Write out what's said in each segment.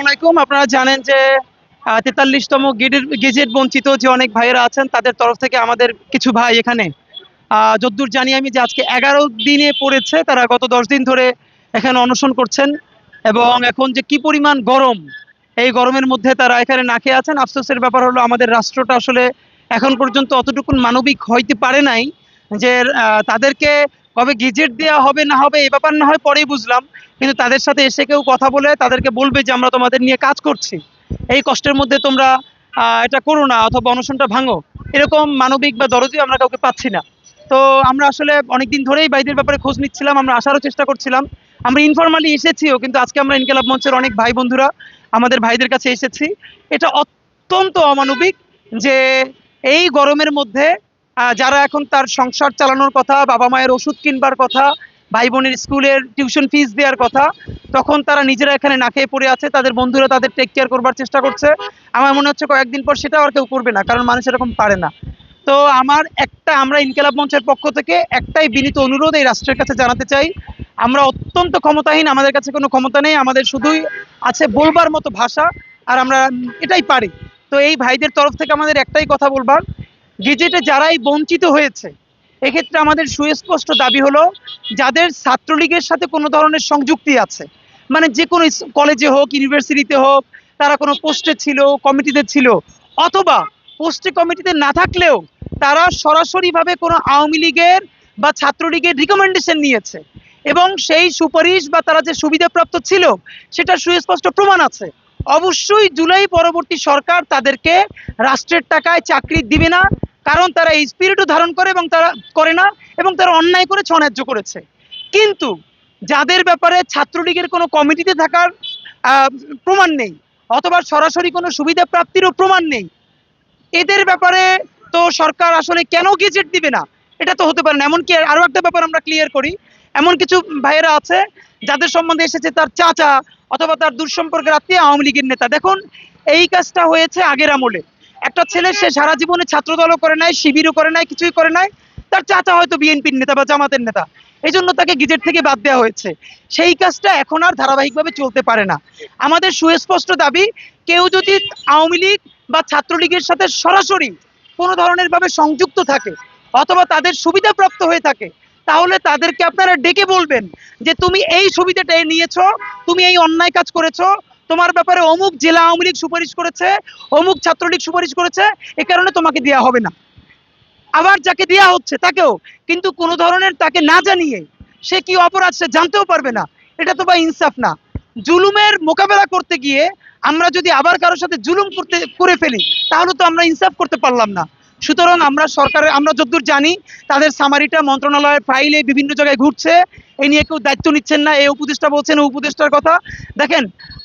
আলাইকুম। আপনারা জানেন যে তেতাল্লিশতম গেজেট বঞ্চিত যে অনেক ভাইয়েরা আছেন, তাদের তরফ থেকে আমাদের কিছু ভাই এখানে। যদ্দূর জানি আমি যে আজকে এগারো দিনে পড়েছে, তারা গত দশ দিন ধরে এখানে অনশন করছেন। এবং এখন যে কি পরিমাণ গরম, এই গরমের মধ্যে তারা এখানে না খেয়ে আছেন। আফসোসের ব্যাপার হলো, আমাদের রাষ্ট্রটা আসলে এখন পর্যন্ত অতটুকু মানবিক হইতে পারে নাই যে তাদেরকে কবে গেজেট দেওয়া হবে না হবে এই ব্যাপার না হয় পরেই বুঝলাম। কিন্তু তাদের সাথে এসে কেউ কথা বলে তাদেরকে বলবে যে আমরা তোমাদের নিয়ে কাজ করছি। এই কষ্টের মধ্যে তোমরা এটা করো না অথবা অনশনটা ভাঙো। এরকম মানবিক বা দরদিও আমরা কাউকে পাচ্ছি না। তো আমরা আসলে অনেকদিন ধরেই বাইদের ব্যাপারে খোঁজ নিচ্ছিলাম, আমরা আসারও চেষ্টা করছিলাম। আমরা ইনফরমালি এসেছিও, কিন্তু আজকে আমরা ইনকেলাব মঞ্চের অনেক ভাই বন্ধুরা আমাদের ভাইদের কাছে এসেছি। এটা অত্যন্ত অমানবিক যে এই গরমের মধ্যে যারা এখন তার সংসার চালানোর কথা, বাবা মায়ের ওষুধ কিনবার কথা ভাই বোনের স্কুলের টিউশন ফিস দেওয়ার কথা, তখন তারা নিজেরা এখানে না খেয়ে পড়ে আছে, তাদের বন্ধুরা তাদের টেক কেয়ার করবার চেষ্টা করছে। আমার মনে হচ্ছে কয়েকদিন পর সেটা আর কেউ করবে না, কারণ মানুষ এরকম পারে না। তো আমার একটা, আমরা ইনকেলাব মঞ্চের পক্ষ থেকে একটাই বিনীত অনুরোধ এই রাষ্ট্রের কাছে জানাতে চাই। আমরা অত্যন্ত ক্ষমতাহীন, আমাদের কাছে কোনো ক্ষমতা নেই, আমাদের শুধুই আছে বলবার মতো ভাষা, আর আমরা এটাই পারি। তো এই ভাইদের তরফ থেকে আমাদের একটাই কথা বলবার গেজেটে যারাই বঞ্চিত হয়েছে, এক্ষেত্রে আমাদের সুস্পষ্ট দাবি হলো যাদের ছাত্রলীগের সাথে কোনো ধরনের সংযুক্তি আছে। মানে যে কোনো কলেজে হোক ইউনিভার্সিটিতে হোক, তারা কোনো পোস্টে ছিল কমিটিতে ছিল, অথবা পোস্টে কমিটিতে না থাকলেও তারা সরাসরিভাবে কোনো আওয়ামী লীগের বা ছাত্রলীগের রিকমেন্ডেশন নিয়েছে। এবং সেই সুপারিশ বা তারা যে সুবিধাপ্রাপ্ত ছিল সেটা সুস্পষ্ট প্রমাণ আছে। অবশ্যই জুলাই পরবর্তী সরকার তাদেরকে রাষ্ট্রের টাকায় চাকরি দিবে না কারণ তারা এই স্পিরিটও ধারণ করে এবং তারা করে না, এবং তারা অন্যায় করে অন্যায্য করেছে। কিন্তু যাদের ব্যাপারে ছাত্রলীগের কোনো কমিটিতে থাকার প্রমাণ নেই, অথবা সরাসরি কোনো সুবিধা প্রাপ্তিরও প্রমাণ নেই, এদের ব্যাপারে তো সরকার আসলে কেন গেজেট দিবে না? এটা তো হতে পারে না। এমনকি আরও একটা ব্যাপার আমরা ক্লিয়ার করি। এমন কিছু ভাইয়েরা আছে, যাদের সম্বন্ধে এসেছে তার চাচা, অথবা তার দূর সম্পর্কের আত্মীয় আওয়ামী লীগের নেতা। দেখুন, এই কাজটা হয়েছে আগের আমলে। একটা ছেলে, সে সারা জীবনে ছাত্রদলও করে নাই, শিবিরও করে নাই, কিছুই করে নাই। তার চাচা হয়তো বিএনপির নেতা বা জামাতের নেতা। এই জন্য তাকে গিজেট থেকে বাদ দেওয়া হয়েছে। সেই কাজটা এখন আর ধারাবাহিকভাবে চলতে পারে না। আমাদের সুস্পষ্ট দাবি, কেউ যদি আওয়ামী লীগ বা ছাত্রলীগের সাথে সরাসরি কোনো ধরনের ভাবে সংযুক্ত থাকে অথবা তাদের সুবিধাপ্রাপ্ত হয়ে থাকে, তাহলে তাদেরকে আপনারা ডেকে বলবেন যে, তুমি এই সুবিধাটা নিয়েছো, তুমি এই অন্যায় কাজ করেছ তোমার ব্যাপারে অমুক জেলা আওয়ামী লীগ সুপারিশ করেছে, অমুক ছাত্রলীগ সুপারিশ করেছে, এ কারণে তোমাকে দেওয়া হবে না। আবার যাকে দেওয়া হচ্ছে তাকেও, কিন্তু কোনো ধরনের তাকে না জানিয়ে সে কি অপরাধ সে জানতেও পারবে না। এটা তো বা ইনসাফ না। জুলুমের মোকাবেলা করতে গিয়ে আমরা যদি আবার কারোর সাথে জুলুম করতে, করে ফেলি, তাহলে তো আমরা ইনসাফ করতে পারলাম না। সুতরাং আমরা সরকারের আমরা যতদূর জানি, তাদের সামারিটা মন্ত্রণালয়ের ফাইলে বিভিন্ন জায়গায় ঘুরছে। এই নিয়ে কেউ দায়িত্ব নিচ্ছেন না। এই উপদেষ্টা বলছেন উপদেষ্টার কথা। দেখেন,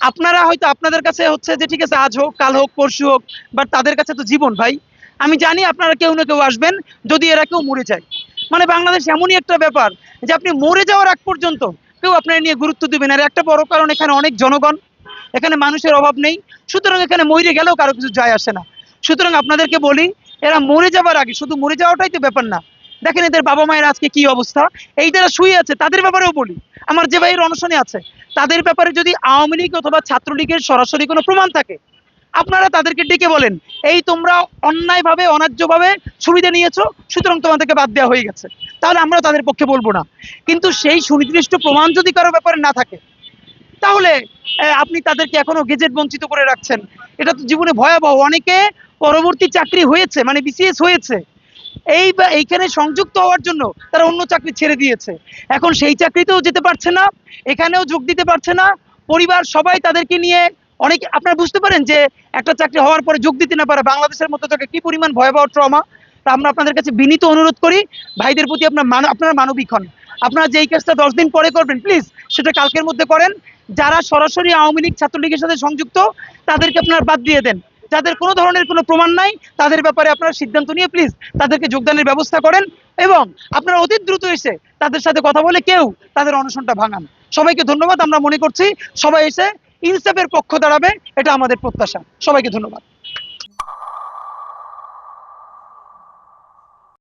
আপনারা হয়তো আপনাদের কাছে হচ্ছে যে, ঠিক আছে, আজ হোক, কাল হোক, পরশু হোক বাট তাদের কাছে তো জীবন ভাই। আমি জানি আপনারা কেউ না কেউ আসবেন, যদি এরা কেউ মরে যায়। মানে বাংলাদেশ এমনই একটা ব্যাপার যে, আপনি মরে যাওয়ার আগ পর্যন্ত কেউ আপনার নিয়ে গুরুত্ব দেবেন আর একটা বড় কারণ, এখানে অনেক জনগণ, এখানে মানুষের অভাব নেই। সুতরাং এখানে মরে গেলেও কারও কিছু যায় আসে না। সুতরাং আপনাদেরকে বলি এরা মরে যাবার আগে, শুধু মরে যাওয়াটাই তো ব্যাপার না। দেখেন এদের বাবা মায়ের আজকে কি অবস্থা? এই যারা শুয়ে আছে, তাদের ব্যাপারেও বলি। আমার যে ভাইয়ের অনশনে আছে, তাদের ব্যাপারে যদি আওয়ামী লীগ অথবা ছাত্রলীগের সরাসরি কোনো প্রমাণ থাকে, আপনারা তাদেরকে ডেকে বলেন, এই তোমরা অন্যায়ভাবে, অন্যায্যভাবে সুবিধা নিয়েছো, সুতরাং তোমাদেরকে বাদ দেওয়া হয়ে গেছে। তাহলে আমরা তাদের পক্ষে বলব না। কিন্তু সেই সুনির্দিষ্ট প্রমাণ যদি কারও ব্যাপারে না থাকে তাহলে আপনি তাদেরকে এখনও গেজেট বঞ্চিত করে রাখছেন। এটা তো জীবনে ভয়াবহ। অনেকে পরবর্তী চাকরি হয়েছে মানে বিসিএস হয়েছে। এই বা, এইখানে সংযুক্ত হওয়ার জন্য তারা অন্য চাকরি ছেড়ে দিয়েছে। এখন সেই চাকরিতেও যেতে পারছে না, এখানেও যোগ দিতে পারছে না। পরিবার, সবাই তাদেরকে নিয়ে অনেক, আপনারা বুঝতে পারেন যে একটা চাকরি হওয়ার পরে যোগ দিতে না পারে। বাংলাদেশের মতো থেকে কি পরিমাণ ভয়াবহ ট্রমা, তা আমরা আপনাদের কাছে বিনীত অনুরোধ করি। ভাইদের প্রতি আপনার মান, আপনারা মানবিক হন। আপনারা যেই কাজটা দশ দিন পরে করবেন প্লিজ সেটা কালকের মধ্যে করেন। যারা সরাসরি আওয়ামী লীগ ছাত্রলীগের সাথে সংযুক্ত, তাদেরকে আপনারা বাদ দিয়ে দেন। যাদের কোনো ধরনের কোনো প্রমাণ নাই, তাদের ব্যাপারে আপনারা সিদ্ধান্ত নিয়ে প্লিজ তাদেরকে যোগদানের ব্যবস্থা করেন এবং আপনারা অতি দ্রুত এসে তাদের সাথে কথা বলে কেউ তাদের অনশনটা ভাঙান। সবাইকে ধন্যবাদ, আমরা মনে করছি সবাই এসে ইনসাফের পক্ষ দাঁড়াবে, এটা আমাদের প্রত্যাশা। সবাইকে ধন্যবাদ।